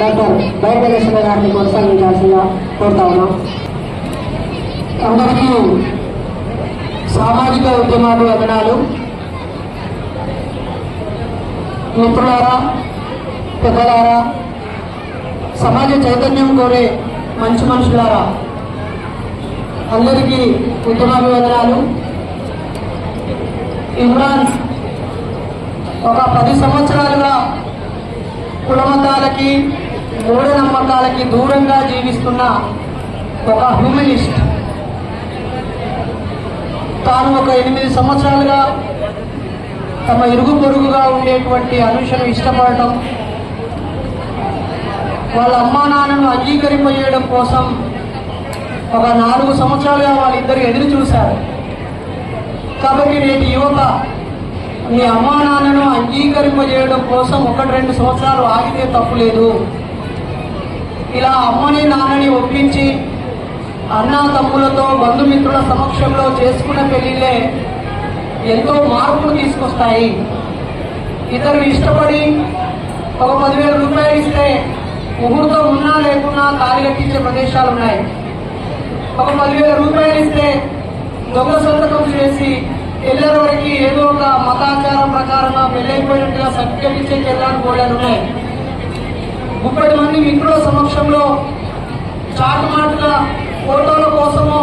Doctor బయటేశ్వర గారిని కొనసాగించాల్సిందిగా కోరుతా ఉన్నాం అందరికీ సామాజిక ఉద్యమాలు అభినాలు మిత్రులారా పెద్దలారా సమాజ చైతన్యం కోరే మంచి మనుషులారా అందరికీ ఉద్యమాభివందనాలు ఇమ్రాన్ ఒక పది సంవత్సరాలుగా కులమతాలకి మూఢనమ్మకాలకి దూరంగా జీవిస్తున్న ఒక హ్యూమనిస్ట్. తాను ఒక ఎనిమిది సంవత్సరాలుగా తమ ఇరుగు పొరుగుగా ఉండేటువంటి అనుషను ఇష్టపడటం వాళ్ళ అమ్మా నాన్నను అంగీకరింపజేయడం కోసం ఒక నాలుగు సంవత్సరాలుగా వాళ్ళిద్దరు ఎదురు చూశారు. కాబట్టి నేటి యువత మీ అమ్మా నాన్నను అంగీకరింపజేయడం కోసం ఒకటి రెండు సంవత్సరాలు ఆగితే తప్పులేదు. ఇలా అమ్మని నాన్నని ఒప్పించి అన్న తమ్ములతో బంధుమిత్రుల సమక్షంలో చేసుకున్న పెళ్ళిళ్ళే ఎంతో మార్పులు తీసుకొస్తాయి. ఇతరులు ఇష్టపడి ఒక పదివేల రూపాయలు ఇస్తే ముగ్గురుతో ఉన్నా లేకున్నా తాళి కట్టించే ప్రదేశాలు ఉన్నాయి. ఒక పదివేల రూపాయలు ఇస్తే దొంగ సంతకం చేసి ఎల్లరి వరకు ఏదో ఒక మతాచారం ప్రకారంగా పెళ్ళైపోయినట్టుగా సర్టిఫికేట్ ఇచ్చే జిల్లాలు కూడా ఉన్నాయి. ముప్పై మంది మిత్రుల సమక్షంలో చాటుమాటుగా ఫోటోల కోసమో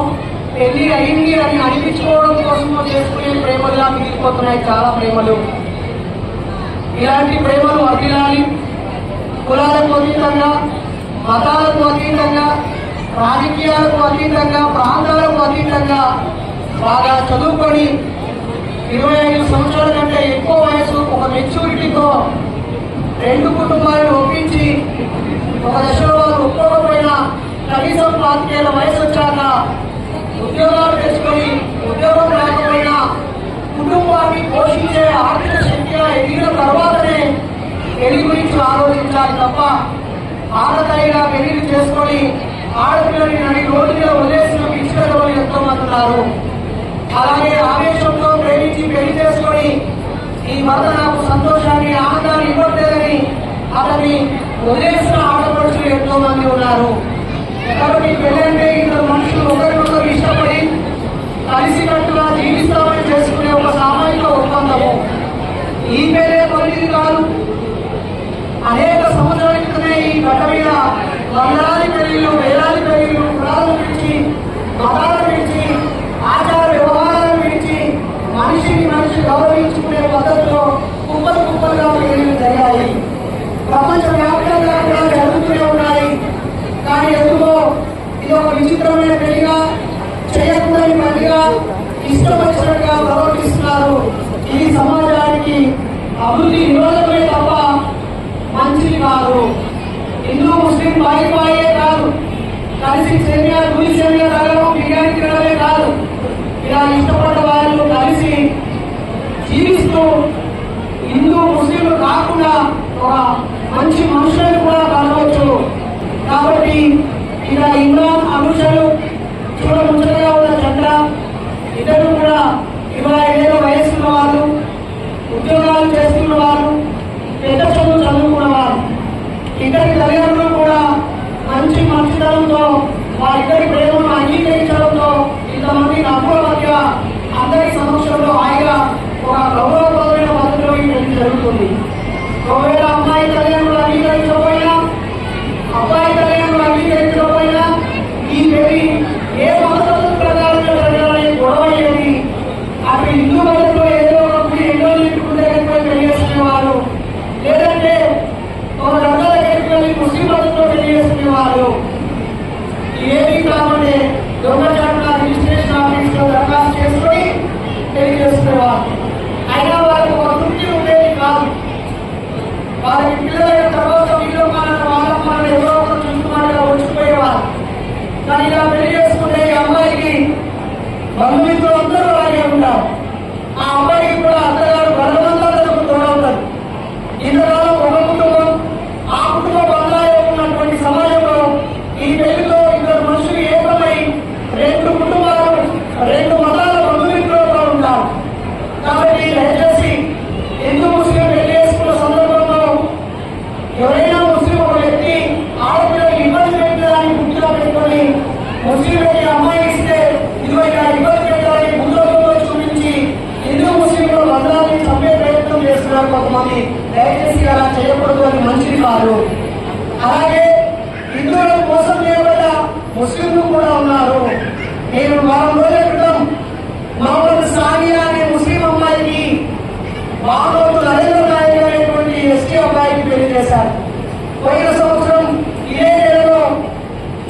పెళ్ళి అయింది అని అనిపించుకోవడం కోసమో చేసుకునే ప్రేమలుగా మిగిలిపోతున్నాయి చాలా ప్రేమలు. ఇలాంటి ప్రేమలు వర్దిలాలి కులాలకు అతీతంగా మతాలకు అతీతంగా రాజకీయాలకు అతీతంగా ప్రాంతాలకు అతీతంగా బాగా చదువుకొని ఇరవై ఐదు సంవత్సరాల కంటే ఎక్కువ వయసు ఒక మెచ్యూరిటీతో రెండు కుటుంబాలను ఒప్పించి ఒక దశలో వారు ఒప్పుకోకపోయినా కనీసం పాతికేళ్ళ వయసు వచ్చాక ఉద్యోగాలు తెచ్చుకొని ఉద్యోగం లేకపోయినా కుటుంబాన్ని పోషించే ఆర్థిక శక్తిగా ఎదిగిన తర్వాతనే పెళ్ళి గురించి ఆలోచించాలి తప్ప ఆడతాయిగా పెళ్ళి చేసుకొని ఆడపిల్లని నడి రోడ్డు మీద వదిలేసిన పిచ్చికలు ఎంతో మంది ఉన్నారు. అలాగే ఆవేశంతో ప్రేమించి పెళ్ళి చేసుకొని ఈ భర్త నాకు సంతోషాన్ని ఆనందాన్ని ఇవ్వట్లేదని అతని వదిలేసిన ఆడపడుచులు ఎంతో మంది ఉన్నారు. కాబట్టి పెళ్ళంటే ఇద్దరు మనుషులు ఒకరినొకరు ఇష్టపడి కలిసికట్టుగా జీవిస్తామని చేసుకునే ఒక సామాజిక ఒప్పందము. ఈ పేరే పరిమితి కాదు. అనేక సంవత్సరాల క్రితమే ఈ గడ్డ మీద వందలాది పెళ్ళిళ్ళు వేలాది పెళ్ళిళ్ళు కులాలను పిలిచి మతాలను పిలిచి ఆచార వ్యవహారాలను పిలిచి మనిషిని మనిషి గౌరవించుకునే పద్ధతిలో కుప్పలు కుప్పలుగా పెళ్ళిళ్ళు జరిగాయి ప్రపంచ వ్యాప్తంగా కూడా జరుగుతూనే ఉన్నాయి కానీ ఎందుకో ఇది ఒక విచిత్రమైన పెళ్ళిగా చేయకూడని పనిగా ఇష్టం వచ్చినట్టుగా ప్రవర్తిస్తున్నారు. ఈ సమాజానికి అభివృద్ధి నిరోధకమే తప్ప మంచిది కాదు. హిందూ ముస్లిం బాయి బాయే కాదు. కలిసి సేమియా గురి సేమియా తాగడం బిర్యానీ తినడమే కాదు. ఇలా ఇష్టపడ్డ వాళ్ళు కలిసి జీవిస్తూ హిందూ ముస్లింలు కాకుండా ఒక మంచి మనుషులను కూడా కలవచ్చు. కాబట్టి ఇలా ఇమ్రాన్ చూడ చూడముచ్చటగా ఉన్న చంద్ర ఇద్దరు కూడా ఇరవై ఐదేళ్ళ వయసున్న వాళ్ళు ఉద్యోగాలు చేస్తున్న వారు పెద్ద చదువు చదువుకున్న వారు ఇద్దరి తల్లిదండ్రులు కూడా మంచి మంచితనంతో వారిద్దరి ప్రేమను అంగీకరించడంతో ఇంతమంది నవ్వుల మధ్య అందరి సమక్షంలో హాయిగా ఒక గౌరవప్రదమైన పద్ధతిలో ఈ జరుగుతుంది. ఒకవేళ అమ్మాయి తల్లిదండ్రులు అంగీకరించకపోయినా అబ్బాయి తల్లిదండ్రులు అంగీకరించకపోయినా ఈ పెళ్ళి ఏ మతం ప్రకారం జరగాలని గొడవ అయ్యేది అటు హిందూ మతంలో ఏదో ఒక గుడి ఎన్నో నింపుకుంటే కనుక పెళ్ళి చేసుకునేవారు లేదంటే ఒక దగ్గర దగ్గరికి వెళ్ళి ముస్లిం మతంలో పెళ్ళి చేసుకునేవారు ఏది కాకుంటే దొంగచాటుగా రిజిస్ట్రేషన్ ఆఫీస్లో దరఖాస్తు చేసుకొని పెళ్ళి చేసుకునేవారు అయినా వారికి ఒక తృప్తి ఉండేది కాదు వారికి పిల్లలైన తర్వాత వీళ్ళు మన వాళ్ళమ్మని ఎవరో ఒకరు చూసుకున్నట్టుగా వచ్చిపోయేవారు కానీ ఇలా పెళ్ళి చేసుకుంటే ఈ అమ్మాయికి బంధుమిత్రులు అందరూ అలాగే ఉంటారు ఆ అమ్మాయికి కూడా అత్తగారు బలవంతాలకు తోడవుతారు ఇంతకాలం ఒక కుటుంబం ఆ కుటుంబ బంధాలు ఉన్నటువంటి సమాజంలో ఈ పెళ్ళిలో ఇద్దరు మనుషులు ఏకమై ప్రేమ అలాగే హిందువులకు మోసం చేయబడ్డ ముస్లింలు కూడా ఉన్నారు. నేను వారం రోజుల క్రితం మహమ్మద్ సానియా అనే ముస్లిం అమ్మాయికి మామూలు నరేంద్ర నాయక్ అనేటువంటి ఎస్టీ అబ్బాయికి పెళ్ళి చేశారు పోయిన సంవత్సరం ఇదే నెలలో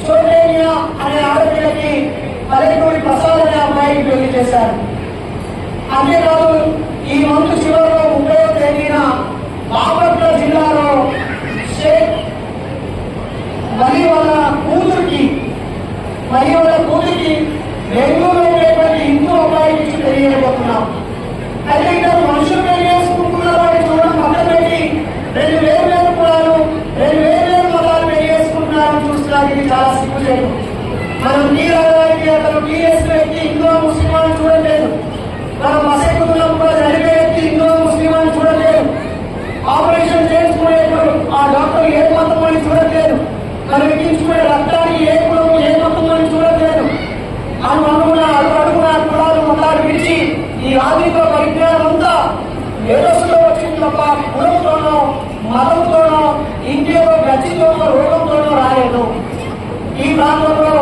చోటేనియా అనే ఆడపిల్లకి పల్లెటూరి ప్రసాద్ అనే అబ్బాయికి పెళ్ళి చేశారు అంతేకాదు ఈ మంత్ చివరిలో ముప్పై తేదీన బాపట్ల జిల్లాలో షేక్ మరి వాళ్ళ కూతురికి మరి వాళ్ళ కూతురికి బెంగళూరు ఉండేటువంటి హిందూ అబ్బాయికి ఇచ్చి తెలియజేయబోతున్నాం అయితే ఇక్కడ మనుషులు పెళ్ళి చేసుకుంటున్న వాడిని చూడడం పక్కన పెట్టి రెండు వేరు వేరు కులాలు రెండు వేరు వేరు మతాలు పెళ్ళి చేసుకుంటున్నారని చూస్తున్నారు ఇది చాలా సిగ్గులేదు మనం టీ తాగడానికి అతను టీ వేసిన వ్యక్తి హిందూ ముస్లిం అని చూడలేదు మనం బస్ ఎక్కుతున్నప్పుడు నడిపే వ్యక్తి హిందూ ముస్లిం అని చూడలేదు ఆపరేషన్ చేసుకునేప్పుడు ఆ డాక్టర్ ఏ మతం అని చూడట్లేదు మనం ఎక్కించుకునే రక్తాన్ని ఏ కులం ఏ మతం అని చూడట్లేదు అను అనుకున్న అడుగు అడుగున కులాలు మతాలు విడిచి ఈ ఆధునిక పరిజ్ఞానం అంతా మేధస్సులో వచ్చింది తప్ప కులంతోనో మతంతోనో ఇంకేదో గచ్చితోనో రోగంతోనో రాలేదు ఈ ప్రాంతంలో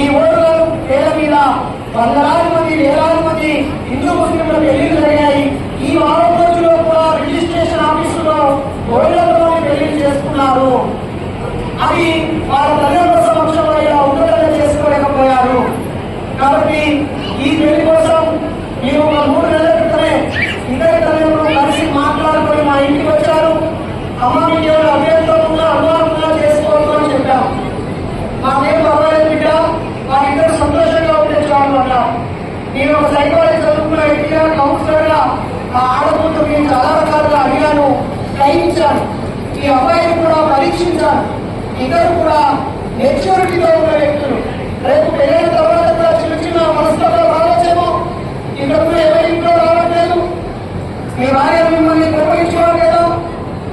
ఈ ఓటుల పేర మీద వందలాది మంది వేలాది మంది హిందూ ముస్లింల పెళ్ళి జరిగాయి. ఈ వారం రోజుల్లో కూడా రిజిస్ట్రేషన్ ఆఫీసులో ఓట్లతో పెళ్ళి చేసుకున్నారు. అది వాళ్ళ తల్లిదండ్రుల సమక్షంలో ఇలా ఉన్నతంగా చేసుకోలేకపోయారు. కాబట్టి ఈ పెళ్ళి కోసం మేము ఒక మూడు నెలల క్రితమే ఇద్దరి తల్లిదండ్రులు కలిసి మాట్లాడుకొని మా ఇంటికి వచ్చారు అమ్మ మీకు ఏమైనా అభ్యంతరం ఉన్నా అనుమానం ఉన్నా చేసుకోవద్దు అని చెప్పాం మాకేం పర్వాలేదు బిడ్డ వాళ్ళిద్దరు సంతోషంగా ఉండే చాలు అన్న నేను ఒక సైకాలజీ చదువుకున్న వ్యక్తిగా కౌన్సిలర్గా ఆ ఆడకూతురు చాలా రకాలుగా అడిగాను గ్రహించాను. ఈ అబ్బాయిని కూడా పరీక్షించాను. ఇద్దరు కూడా మెచ్యూరిటీతో ఉన్న వ్యక్తులు. రేపు పెళ్ళైన తర్వాత కూడా చిన్న చిన్న మనసులో రావచ్చేమో ఇక్కడ కూడా ఎవరి ఇంట్లో రావట్లేదు. మీ భార్య మిమ్మల్ని గొప్పగించుకోవాలి కదా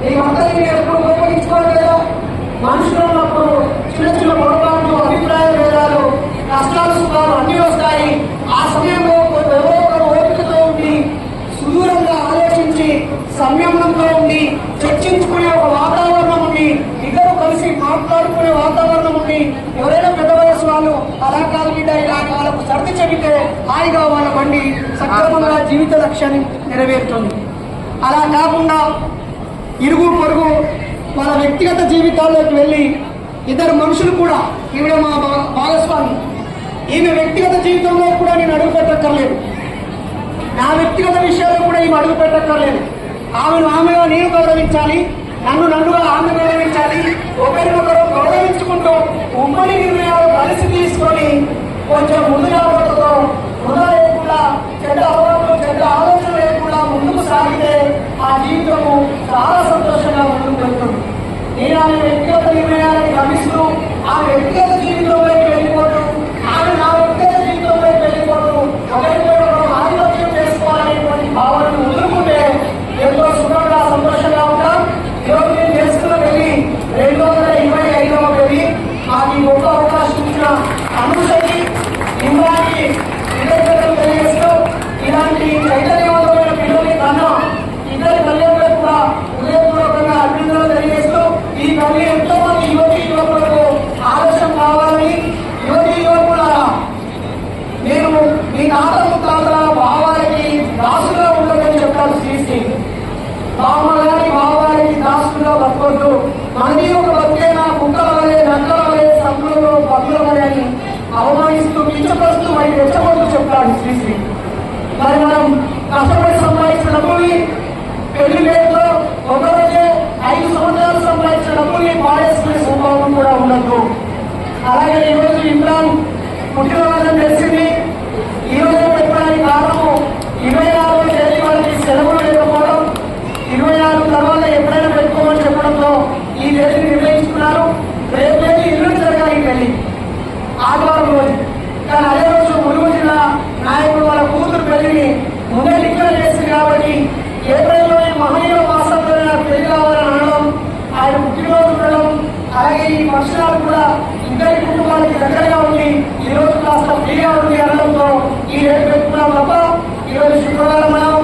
మీ భర్తని మీరు ఎప్పుడు గొప్పగించుకోవాలి కదా మనుషులు ఉన్నప్పుడు చిన్న చిన్న పొరపాట్లు అభిప్రాయ భేదాలు కష్టాలు సుఖాలు అన్ని వస్తాయి ఆ సమయంలో ఎవరో ఒకరు ఓపికతో ఉండి సుదూరంగా సంయమనంలో సంయమనంతో ఉండి చర్చించుకునే ఒక వాతావరణం ఉండి ఇద్దరు కలిసి మాట్లాడుకునే వాతావరణం ఉండి ఎవరైనా పెద్ద వయసు వాళ్ళు అలా కాదు బిడ్డ ఇలా వాళ్ళకు సర్ది చెబితే హాయిగా వాళ్ళ బండి సక్రమంగా జీవిత లక్ష్యాన్ని నెరవేరుతుంది. అలా కాకుండా ఇరుగు పొరుగు వాళ్ళ వ్యక్తిగత జీవితాల్లోకి వెళ్ళి ఇద్దరు మనుషులు కూడా ఈవిడ మా భా- భాగస్వామి ఈమె వ్యక్తిగత జీవితంలో కూడా నేను అడుగు పెట్టక్కర్లేదు నా వ్యక్తిగత విషయాల్లో కూడా ఈమె అడుగు పెట్టక్కర్లేదు ఆమెను ఆమెగా నేను గౌరవించాలి నన్ను నన్నుగా ఆమె గౌరవించాలి ఒకరినొకరు గౌరవించుకుంటూ ఉమ్మడి నిర్ణయాలు కలిసి తీసుకొని కొంచెం ముందుగా పోతూ వృధా లేకుండా చెడ్డ అలవాట్లు చెడ్డ ఆలోచన లేకుండా ముందుకు సాగితే ఆ జీవితము చాలా సంతోషంగా ముందుకు వెళ్తుంది. నేను ఆమె వ్యక్తిగత నిర్ణయాలను గమనిస్తూ ఆ వ్యక్తిగత జీవితంలోకి వెళ్ళిపోతూ ఆమె నా వ్యక్తిగత జీవితంలోకి వెళ్ళిపోతూ ఒకరికొకరు ఆధిపత్యం చేసుకోవాలనేటువంటి భావనను సుఖంగా సంతోషంగా ఉంటాం. ఈరోజు నేను చేసుకున్న వెళ్ళి రెండు వందల ఇరవై ఐదవ వెళ్ళి మాకు ఈ గొప్ప అవకాశం ఇచ్చిన అనుసరి ఇమ్రాన్కి కృతజ్ఞతలు తెలియజేస్తూ ఇలాంటి రైతులు మరి మనం కష్టపడి సంపాదించిన డబ్బుని పెళ్ళి పేరుతో ఒకరోజే ఐదు సంవత్సరాలు సంపాదించిన డబ్బుని పాడేసుకునే స్వభావం కూడా ఉండదు అలాగే ఈరోజు ఇమ్రాన్ పుట్టినరోజు తెలిసింది ఈ రోజు పెట్టడానికి కారణము ఇరవై ఆరో తేదీ వాళ్ళకి సెలవులు లేకపోవడం ఇరవై ఆరు తర్వాత ఎప్పుడైనా పెట్టుకోమని చెప్పడంతో ఈ తేదీని నిర్ణయించుకున్నారు రేపు తేదీ ఇల్లు జరగాలి పెళ్ళి ఆదివారం రోజు కానీ అదే ఆయన వాళ్ళ కూతురు పెళ్ళిని ముందే చేసి కాబట్టి ఏప్రిల్లోనే మహనీయుల మాసంలో పెళ్ళి కావాలని అనడం ఆయన పుట్టినరోజు ఉండడం అలాగే ఈ పక్షులాలు కూడా ఇద్దరి కుటుంబానికి దగ్గరగా ఉండి ఈ రోజు కాస్త ఫ్రీగా ఉంది అనడంతో ఈ రేటు పెట్టుకున్నాం తప్ప ఈరోజు శుక్రవారం మనం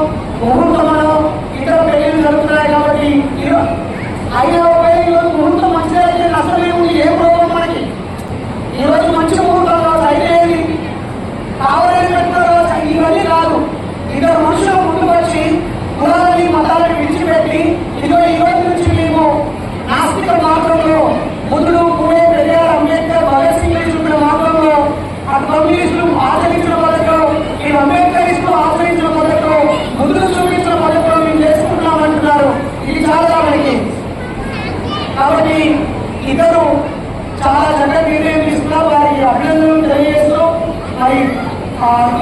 ముహూర్తం మనం ఇతర పెళ్ళిలు జరుగుతున్నాయి కాబట్టి అయినా ఒకవేళ ఈరోజు ముహూర్తం మంచిగా నష్టమే ఉంది ఏ ప్రోగ్రాం మనకి? ఈరోజు అయితే నా చాలా చక్కగా నిర్ణయం తీసుకున్నారు. వారికి అభినందనలు తెలియజేస్తూ మరి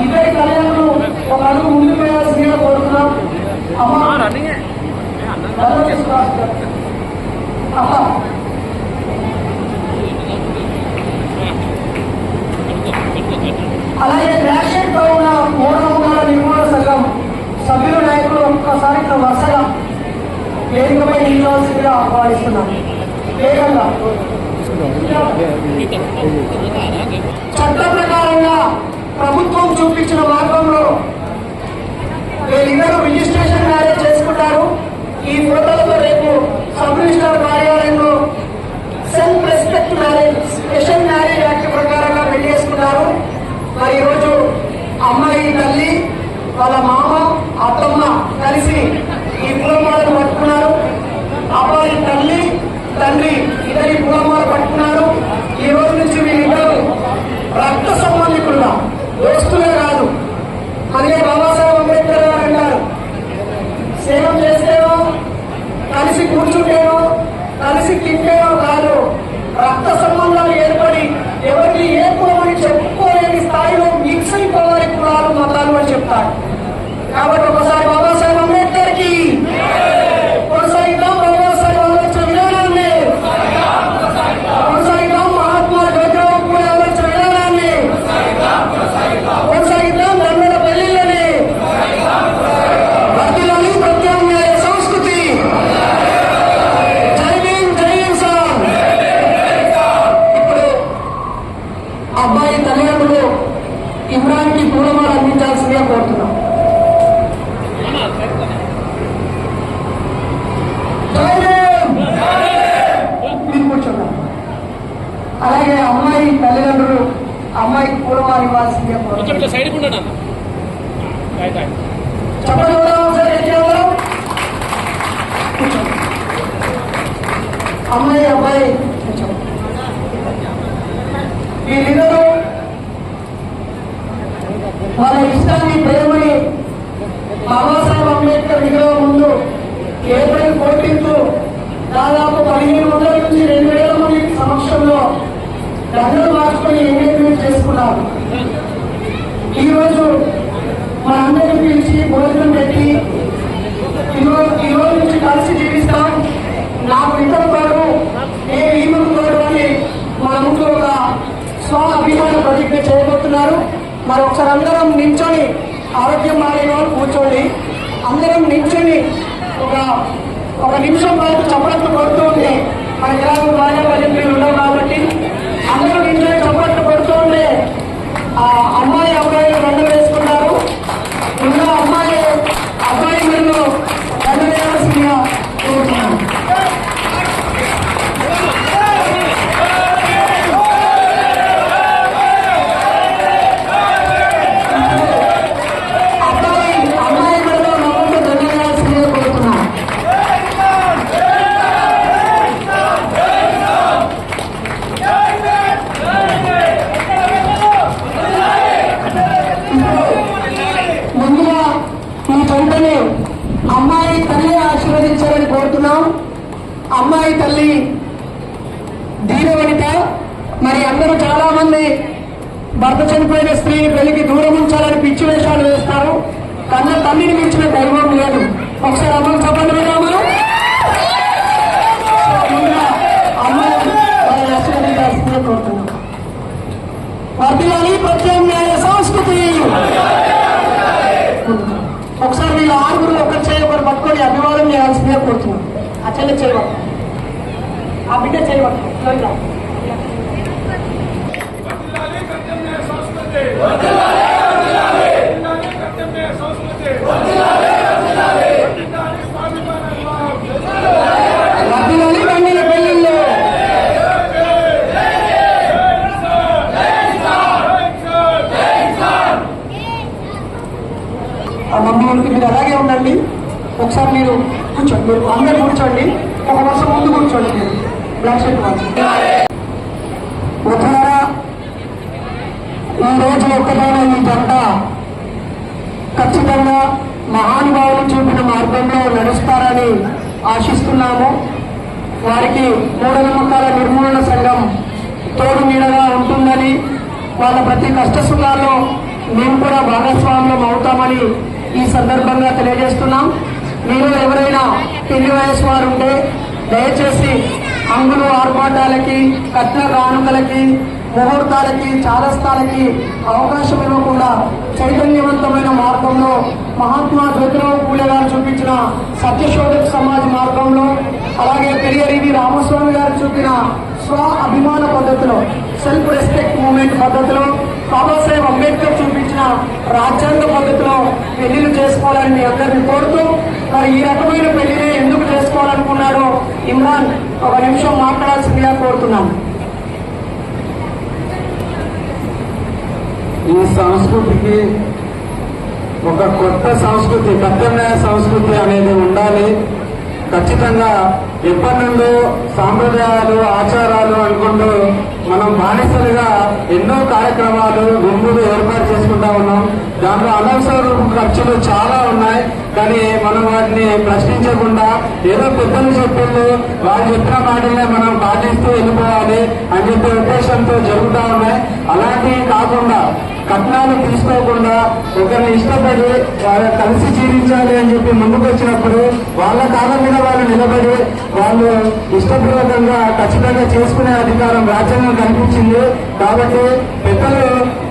ఇద్దరి కళ్యాణాలు ఒక అడుగు ముందుకు వేయాల్సిందిగా కోరుతున్నాం. అలాగే రేషన్తో ఉన్న మూఢనమ్మకాల నిర్మూలన సంఘం సభ్యుల నాయకులు ఒక్కసారి ఇక్కడ వరుసగా వేదికపై నిలవాల్సిందిగా ఆహ్వానిస్తున్నాను వేగంగా చట్ట ప్రకారంగా ప్రభుత్వం చూపించిన మార్గంలో వీళ్ళిద్దరూ రిజిస్ట్రేషన్ మ్యారేజ్ చేసుకుంటారు. ఈ ఫోటోలతో రేపు సబ్ రిజిస్టర్ కార్యాలయంలో self respect marriage special marriage act ప్రకారంగా పెళ్ళి చేసుకున్నారు మరి ఈరోజు అమ్మాయి తల్లి వాళ్ళ మామ అత్తమ్మ కలిసి ఈ పులమాలను అబ్బాయి తల్లి తండ్రి ఇద్దరి పులమాలు పట్టుకున్నారు. ఈ రోజు నుంచి వీళ్ళిద్దరు రక్త సంబంధికులుగా దోస్తులే కాదు. అదే బాబాసాహెబ్ అంబేద్కర్ గారు అన్నారు సేవ చేస్తేనో కలిసి కూర్చుంటేనో కలిసి తింటేనో కాదు. రక్త సంబంధాలు ఏర్పడి ఎవరికి ఏ కులమని చెప్పుకోలేని స్థాయిలో మిక్స్ అయిపోవాలి కులాలు మతాలు అని చెప్తారు. కాబట్టి ఒకసారి బాబా అంబేద్కర్కి కొనసాగిద్దాం బాబాసాహెబ్ ఆలోచన విధానాన్ని కొనసాగిద్దాం మహాత్మా జ్యోతిరావు పూలే ఆలోచన విధానాన్ని కొనసాగిద్దాం దండల పెళ్ళిళ్ళని వర్ధిల్లాలి ప్రత్యామ్నాయ సంస్కృతి జై భీమ్ జై ఇన్సాన్ ఇప్పుడు అబ్బాయి తల్లిదండ్రులు ఇమ్రాన్కి పూలమాల అందించాల్సిందిగా కోరుతున్నాం జై భీమ్! మీరు కూర్చున్నాం అలాగే అమ్మాయి తల్లిదండ్రులు అమ్మాయికి పూలమాల ఇవ్వాల్సిందిగా కోరుతున్నాం కొంచెం ఇట్లా సైడ్కి ఉండడు అన్న రైట్ రైట్ చెప్పండి కూడా ఒకసారి ఎత్తి అందరం. కూర్చోండి. అమ్మాయి అబ్బాయి కూర్చోండి. వీళ్ళిద్దరూ వాళ్ళ ఇష్టాన్ని ప్రేమని బాబాసాహెబ్ అంబేద్కర్ విగ్రహం ముందు ఏప్రిల్ ఫోర్టీన్త్ దాదాపు పదిహేను వందల నుంచి రెండు వేల మంది సమక్షంలో దండలు మార్చుకొని ఎంగేజ్మెంట్ చేసుకున్నారు ఈ రోజు మనందరినీ పిలిచి భోజనం పెట్టి ఈరోజు ఈ రోజు నుంచి కలిసి జీవిస్తాం నాకు ఇతరు తోడు నేను ఈమెకు తోడు అని మన ముందు ఒక స్వ అభిమాన ప్రతిజ్ఞ చేయబోతున్నారు మరి ఒకసారి అందరం నించొని ఆరోగ్యం మారిన వాళ్ళు కూర్చోండి అందరం నించొని ఒక ఒక నిమిషం పాటు చప్పట్లు కొడుతూ ఉంటే మన గ్రామం బాగా పల్లెటూరు ఉండవు కాబట్టి అందరూ నించొని చప్పట్లు కొడుతూ ఉంటే ఆ అమ్మాయి అబ్బాయి రెండు వేసుకున్నారు ఉన్న అమ్మాయి అబ్బాయి మరియు రెండు వేయాల్సిందిగా కోరుతున్నాను అబ్బాయి అమ్మాయి మరియు నవ్వుతూ రెండు వేయాల్సిందిగా కోరుతున్నాను ముందుగా ఈ జంటని అమ్మాయి తల్లి ఆశీర్వదించాలని కోరుతున్నాం అమ్మాయి తల్లి దీనవనిత మరి అందరూ చాలా మంది భర్త చనిపోయిన స్త్రీని పెళ్ళికి దూరం ఉంచాలని పిచ్చి వేషాలు వేస్తారు. కన్న తల్లిని మించిన దైవం లేదు. ఒకసారి అమ్మకు చెప్పండి మీరు అమ్మ అమ్మాయి ప్రత్యామ్నాయ సంస్కృతి. ఒకసారి వీళ్ళు ఆరుగురు ఒకరు చేయి ఒకరు పట్టుకొని అభివాదం చేయాల్సిందే కోరుతున్నాం. ఆ చెల్లె చేయవద్దు ఆ బిడ్డ చేయవద్దు ఇట్లా. వర్ధిల్లాలి ప్రత్యామ్నాయ సంస్కృతి వర్ధిల్లాలి ప్రత్యామ్నాయ సంస్కృతి వర్ధిల్లాలి స్వాభిమాన వివాహం వర్ధిల్లాలి బండిల పెళ్ళిళ్ళు ఆ మమ్మీ వాళ్ళకి మీరు అలాగే ఉండండి. ఒకసారి మీరు కూర్చోండి. మీరు అందరు కూర్చోండి. ఒక వర్షం ముందు కూర్చోండి. మీరు. బ్లాక్ షర్ట్ వాళ్ళు మిత్రులారా ఈ రోజు ఒక్కటైన ఈ జంట. ఖచ్చితంగా మహానుభావులు చూపిన మార్గంలో నడుస్తారని ఆశిస్తున్నాము. వారికి మూఢనమ్మకాల నిర్మూలన సంఘం తోడు మీడగా ఉంటుందని వాళ్ళ ప్రతి కష్ట సుఖాల్లో మేము కూడా భాగస్వామ్యం అవుతామని ఈ సందర్భంగా తెలియజేస్తున్నాం. మీరు ఎవరైనా పెళ్ళి వయసు వారు ఉంటే దయచేసి అంగులు ఆర్భాటాలకి కట్న కానుకలకి ముహూర్తాలకి చాలస్థాలకి అవకాశం ఇవ్వకుండా చైతన్యవంతమైన మార్గంలో మహాత్మా జ్యోతిరావు పూలే గారు చూపించిన సత్యశోధక సమాజ మార్గంలో అలాగే పెరియరివి రామస్వామి గారు చూపిన స్వ అభిమాన పద్ధతిలో సెల్ఫ్ రెస్పెక్ట్ మూమెంట్ పద్ధతిలో బాబాసాహెబ్ అంబేద్కర్ చూపించిన రాజ్యాంగ పద్ధతిలో పెళ్ళిలు చేసుకోవాలని మీ అందరినీ కోరుతూ మరి ఈ రకమైన పెళ్ళినే ఎందుకు చేసుకోవాలనుకున్నాడో ఇమ్రాన్ ఒక నిమిషం మాట్లాడాల్సిందిగా కోరుతున్నాను. ఈ సంస్కృతికి ఒక కొత్త సంస్కృతి ప్రత్యామ్నాయ సంస్కృతి అనేది ఉండాలి. ఖచ్చితంగా ఎప్పటి నుండో సాంప్రదాయాలు ఆచారాలు అనుకుంటూ మనం బానిసలుగా ఎన్నో కార్యక్రమాలు గుంపులు ఏర్పాటు చేసుకుంటా ఉన్నాం. దాంట్లో అనవసర ఖర్చులు చాలా ఉన్నాయి. కానీ మనం వాటిని ప్రశ్నించకుండా ఏదో పెద్దలు చెప్పిండు వాళ్ళు చెప్పిన మాటలే మనం పాటిస్తూ వెళ్ళిపోవాలి అని చెప్పే ఉద్దేశంతో జరుగుతూ ఉన్నాయి. అలాంటివి కాకుండా కట్నాలు తీసుకోకుండా ఒకరిని ఇష్టపడి వాళ్ళ కలిసి జీవించాలి అని చెప్పి ముందుకు వచ్చినప్పుడు వాళ్ళ కాలం మీద వాళ్ళు నిలబడి వాళ్ళు ఇష్టపూర్వకంగా ఖచ్చితంగా చేసుకునే అధికారం రాజ్యాంగం కనిపించింది కాబట్టి పెద్దలు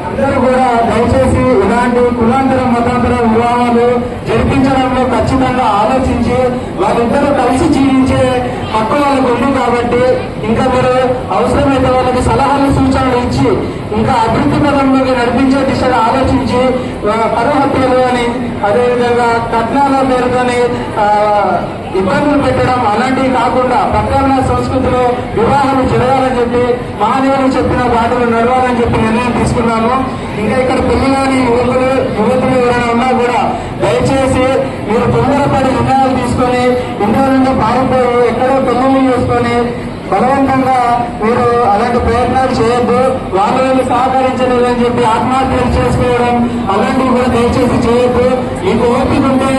అందరూ కూడా దయచేసి ఇలాంటి కులాంతర మతాంతర వివాహాలు జరిపించడంలో ఖచ్చితంగా ఆలోచించి వాళ్ళిద్దరూ కలిసి జీవించే హక్కు వాళ్ళకు ఉంది కాబట్టి ఇంకా మీరు అవసరమైతే వాళ్ళకి సలహాలు సూచనలు ఇచ్చి ఇంకా అభివృద్ధి పదంలోకి నడిపించే దిశగా ఆలోచించి ఆ, హత్యలు అని అదేవిధంగా కట్నాల పేరుతోని ఇబ్బందులు పెట్టడం అలాంటివి కాకుండా పట్టణ సంస్కృతిలో వివాహాలు జరగాలని చెప్పి మహాదేవులు చెప్పిన బాటలు నడవాలని చెప్పి నిర్ణయం తీసుకున్నాము. ఇంకా ఇక్కడ పెళ్ళి కాని యువకులు యువతులు ఎవరైనా ఉన్నా కూడా దయచేసి మీరు తొందరపడి నిర్ణయాలు తీసుకొని ఇంట్లో నుండి పారిపోయి ఎక్కడో పెళ్ళి చేసుకొని బలవంతంగా మీరు అలాంటి ప్రయత్నాలు చేయొద్దు. వాళ్ళు వీళ్ళు సహకరించలేదు అని చెప్పి ఆత్మహత్యలు చేసుకోవడం అలాంటివి కూడా దయచేసి చేయొద్దు. మీకు ఓపిక ఉంటే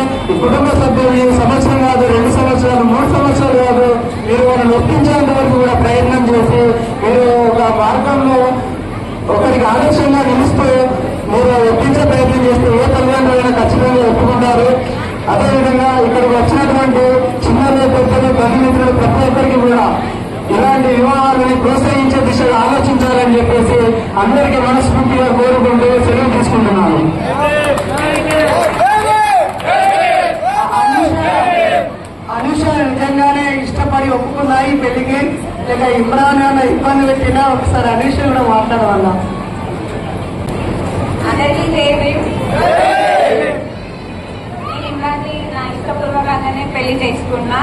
కుటుంబ సభ్యులు సంవత్సరం కాదు రెండు సంవత్సరాలు మూడు సంవత్సరాలు కాదు మీరు వాళ్ళని ఒప్పించేంత వరకు కూడా ప్రయత్నం చేసి మీరు ఒక మార్గంలో ఒకరికి ఆలస్యంగా నిలుస్తూ మీరు ఒప్పించే ప్రయత్నం చేస్తే ఏ తల్లిదండ్రులైనా ఖచ్చితంగా ఒప్పుకుంటారు. అదేవిధంగా ఇక్కడికి వచ్చినటువంటి చిన్న పెద్దలు ప్రతినిధులు ప్రతి ఒక్కరికి కూడా ఇలాంటి వివాహాలని ప్రోత్సహించే దిశగా ఆలోచించాలని చెప్పేసి అందరికీ మనస్ఫూర్తిగా కోరుకుంటూ సెలవు తీసుకుంటున్నాను. అనుష నిజంగానే ఇష్టపడి ఒప్పుకున్నాయి పెళ్ళికి లేక ఇమ్రాన్ అన్న ఇబ్బంది పెట్టినా ఒకసారి అనుష కూడా మాట్లాడవాలా అందరికీ జై నేను ఇమ్రాన్ని నా ఇష్టపూర్వకంగానే పెళ్ళి చేసుకున్నా.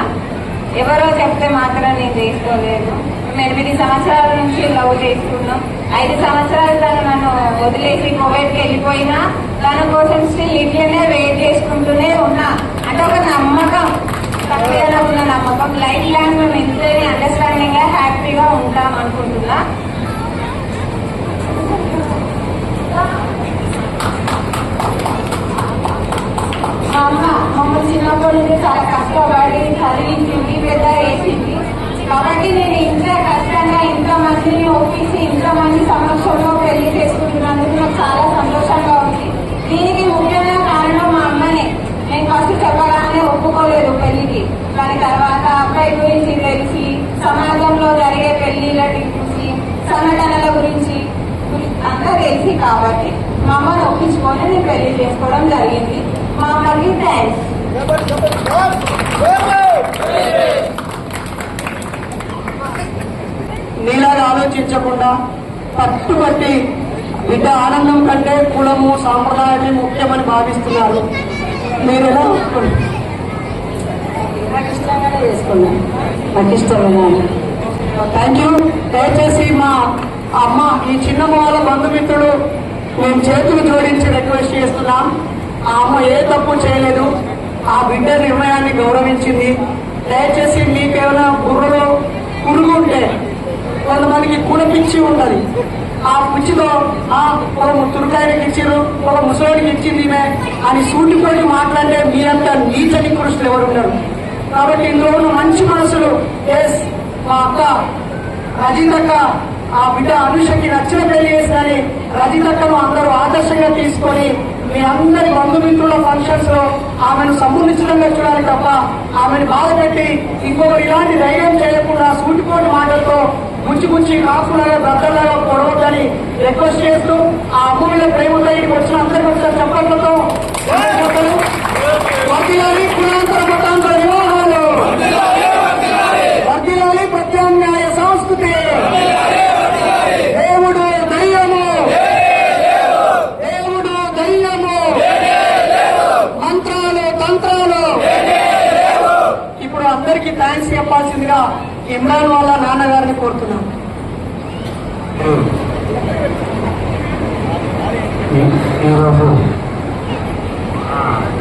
ఎవరో చెప్తే మాత్రం నేను చేసుకోలేదు. మేము ఎనిమిది సంవత్సరాల నుంచి లవ్ చేసుకున్నాం ఐదు సంవత్సరాలు తను నన్ను వదిలేసి కోవిడ్కి వెళ్ళిపోయినా తన కోసం స్టిల్ ఇట్లనే వెయిట్ చేసుకుంటూనే ఉన్నా. అంటే ఒక నమ్మకం తప్పేలా ఉన్న నమ్మకం. లైఫ్ లాంగ్ మేము ఇంట్లోనే అండర్స్టాండింగ్గా హ్యాపీగా ఉంటాం అనుకుంటున్నా. మా అమ్మ మమ్మల్ని చిన్నప్పటి నుంచి చాలా కష్టపడి చదివించింది పెద్ద వేసింది కాబట్టి నేను ఇంత కష్టంగా ఇంత మందిని ఒప్పించి ఇంత మంది సమక్షంలో పెళ్ళి చేసుకుంటున్నందుకు నాకు చాలా సంతోషంగా ఉంది. దీనికి ముఖ్యమైన కారణం మా అమ్మనే. నేను ఫస్ట్ చెప్పగానే ఒప్పుకోలేదు పెళ్ళికి. దాని తర్వాత అబ్బాయి గురించి తెలిసి సమాజంలో జరిగే పెళ్ళిళ్ళ గురించి సంఘటనల గురించి అంతా తెలిసి కాబట్టి మా అమ్మని ఒప్పించుకొని నేను పెళ్ళి చేసుకోవడం జరిగింది. మా అమ్మకి థ్యాంక్స్ నీలాగా ఆలోచించకుండా పట్టుబట్టి బిడ్డ ఆనందం కంటే కులము సాంప్రదాయమే ముఖ్యమని భావిస్తున్నారు. మీరు ఎలా నాకు ఇష్టంగానే చేసుకున్నాను నాకు థ్యాంక్ యూ దయచేసి మా అమ్మ ఈ చిన్న వాళ్ళ బంధుమిత్రుడు మేము చేతులు జోడించి రిక్వెస్ట్ చేస్తున్నాం. ఆ అమ్మ ఏ తప్పు చేయలేదు. ఆ బిడ్డ నిర్ణయాన్ని గౌరవించింది. దయచేసి మీకేమైనా బుర్రలో పురుగు ఉంటే కొంతమందికి కుల పిచ్చి ఉంటుంది. ఆ పిచ్చితో ఆ ఒక తురకాయకి ఇచ్చారు ఒక ముసలోడికి ఇచ్చింది ఈమె అని సూటిపోయి మాట్లాడితే మీరంతా నీచని నికృష్టులు ఎవరు ఉన్నారు కాబట్టి ఇందులో ఉన్న మంచి మనసులు ఎస్ మా అక్క అజిత్ అక్క ఆ బిడ్డ అనుషకి నచ్చిన పెళ్ళి చేసినని రజితక్కను అందరూ ఆదర్శంగా తీసుకొని మీ అందరి బంధుమిత్రుల ఫంక్షన్స్లో ఆమెను సమ్మునిశ్చితంగా చూడాలి తప్ప ఆమెను బాధపెట్టి ఇంకొకరు ఇలాంటి ధైర్యం చేయకుండా సూటిపోటు మాటలతో గుచ్చి గుచ్చి కాకులాగా బ్రద్దలాగా పొడవద్దని రిక్వెస్ట్ చేస్తూ ఆ అమ్మ ప్రేమతో ఇక్కడికి వచ్చిన అందరికీ వచ్చిన మతాంతర వివాహాలు వర్దిలాలి ప్రత్యామ్నాయ సంస్కృతి దేవుడు దయ్యము దేవుడు దయ్యము మంత్రాలు తంత్రాలు ఇప్పుడు అందరికీ థ్యాంక్స్ ఇమ్రాన్ వాళ్ళ నాన్నగారిని కోరుతున్నాం. ఈరోజు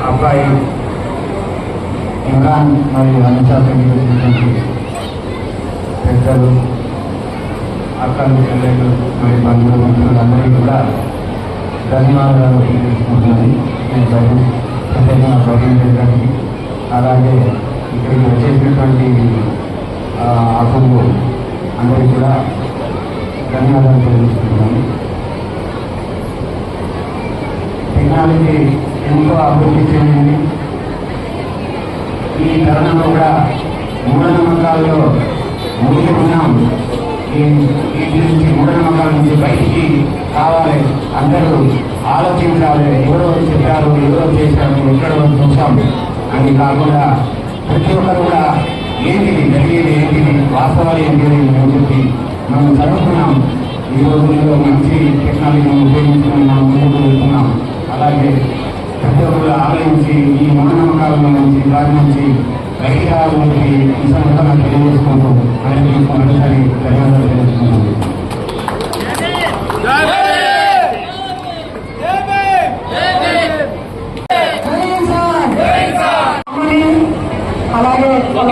అబ్బాయి ఇమ్రాన్ మరియు అనిత పెళ్ళి పెద్దలు అక్కలు చెల్లెలు మరియు బంధువులు మిత్రులందరికీ కూడా ధన్యవాదాలు తెలియజేసుకుంటున్నాను. నేను బయట పెద్దగా బయట అలాగే ఇక్కడికి వచ్చేసినటువంటి ఆ, అందరికీ కూడా ధన్యవాదాలు తెలియజేస్తున్నాను. టెక్నాలజీ ఎంతో అభివృద్ధి చెందింది. ఈ తరుణంలో కూడా మూఢనమ్మకాల్లో మునిగి ఉన్నాం ఈ వీటి నుంచి మూఢనమ్మకాల నుంచి బయటికి కావాలి అందరూ ఆలోచించాలి. ఎవరో చెప్పారు ఎవరో చేశారు ఎక్కడో చూసాం. అని కాకుండా ప్రతి ఒక్కరు కూడా ఏంటిది జరిగేది ఏంటిది వాస్తవాలు ఏంటిది అని చెప్పి మనం చదువుకున్నాం. ఈ రోజుల్లో మంచి టెక్నాలజీని ఉపయోగించుకుని మనం ముందుకు వెళ్తున్నాం. అలాగే ప్రతి ఒక్కరు ఆలోచించి ఈ మూఢనమ్మకాల నుంచి దాని నుంచి బయటికి ఈ సందర్భంగా తెలియజేసుకుంటూ ఆయన మరోసారి ధన్యవాదాలు తెలియజేస్తున్నాను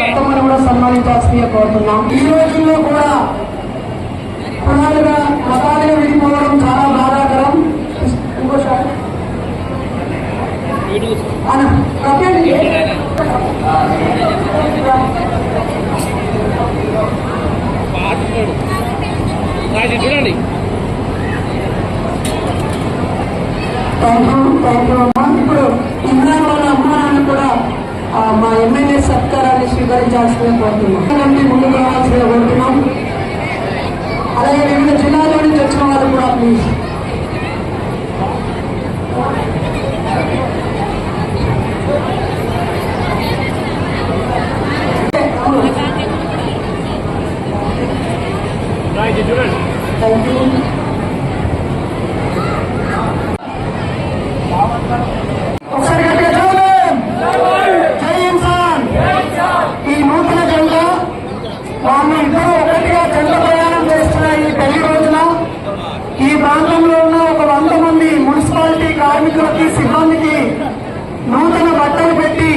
అత్తమ్మని కూడా సన్మానించాల్సిందిగా కోరుతున్నాం. ఈ రోజుల్లో కూడా కులాలుగా మతాలుగా విడిపోవడం చాలా బాధాకరం. చూడండి థ్యాంక్ యూ థ్యాంక్ యూ ఇప్పుడు ఇమ్రాన్ వాళ్ళ అమ్మ నాన్న కూడా ఆ, మా ఎమ్మెల్యే సత్కారాన్ని స్వీకరించాల్సిందిగా కోరుతున్నాం నుండి ముందుకు రావాల్సిందిగా కోరుతున్నాం అలాగే వివిధ జిల్లాల నుంచి వచ్చిన వాళ్ళు కూడా ప్లీజ్ రాజు చూడండి థ్యాంక్ యూ ఒకసారి గట్టిగా చదవండి. జై ఇన్సాన్ ఈ నూతన జెండా వాళ్ళు ఇద్దరు ఒకటిగా చెంద ప్రయాణం చేస్తున్న ఈ పెళ్ళి రోజున ఈ ప్రాంతంలో ఉన్న ఒక వంద మంది మున్సిపాలిటీ కార్మికులకి సిబ్బందికి నూతన బట్టలు పెట్టి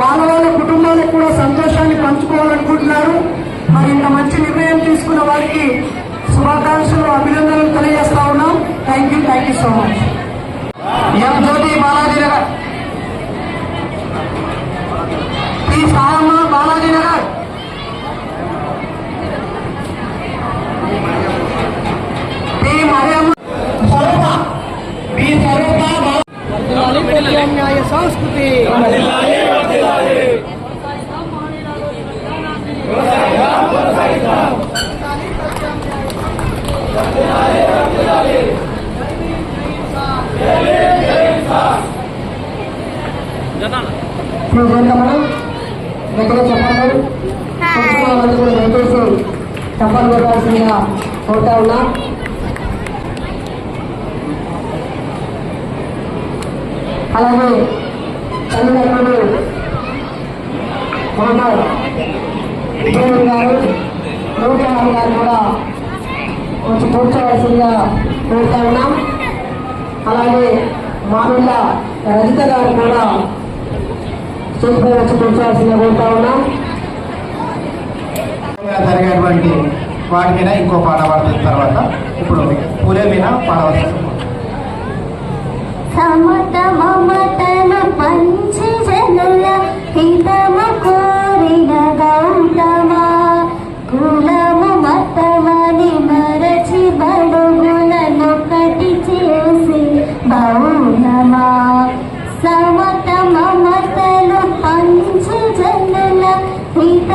వాళ్ళ వాళ్ళ కుటుంబాలకు కూడా సంతోషాన్ని పంచుకోవాలనుకుంటున్నారు. మరి ఇంత మంచి నిర్ణయం తీసుకున్న వారికి శుభాకాంక్షలు అభినందనలు తెలియజేస్తా ఉన్నాం. Thank you thank you so much M Jyoti Balaji ప్రత్యామ్నాయ సంస్కృతి. చెప్పాలి మనం దగ్గర కూడా కోరుతా ఉన్నా అలాగే తల్లిదండ్రులు మహమ్మద్ ఇబ్రహీం గారు నూర్జహాన్ గారు కూడా కొంచెం కూర్చోవలసిందిగా కోరుతా ఉన్నాం. అలాగే మామిళ్ళ రజిత గారు కూడా స్టేజ్పై వచ్చి కూర్చోవలసిందిగా కోరుతా ఉన్నాం. జరిగేటువంటి వాటి ఇంకో పాట పాడుతున్న తర్వాత ఇప్పుడు పూలే మీద పాడవలసి సమత మమతన పంచి జనుల హితము కోరిన గౌతమ కులము మరచి బడుగులనొకటి చేసి బౌలమా సమత మమతను పంచి జనుల హిత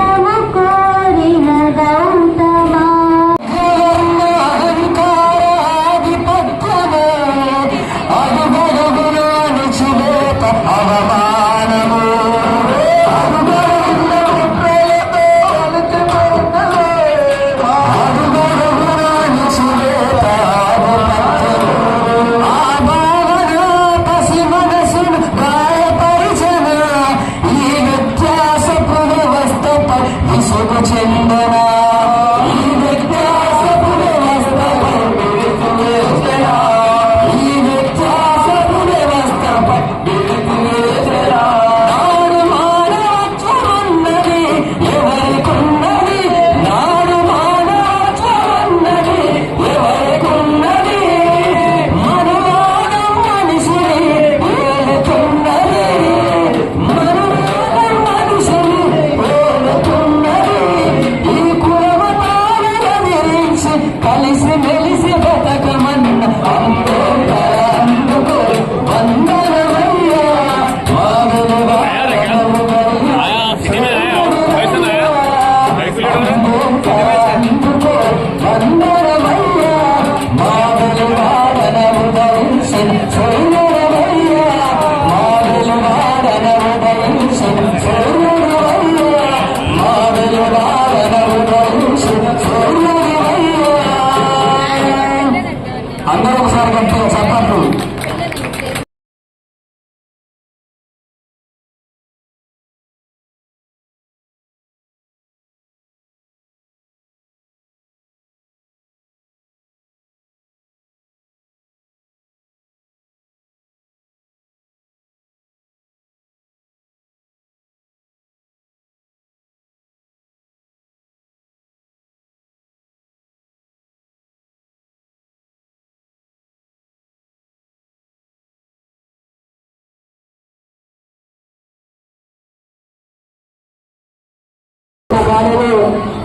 వాళ్ళని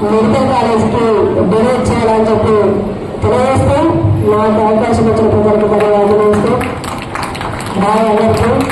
మెడికల్ కాలేజ్కి డొనేట్ చేయాలని చెప్పి తెలియజేస్తూ నాకు అవకాశం ఇచ్చిన ప్రజలకు ధన్యవాదాలు బాగా అందరికీ.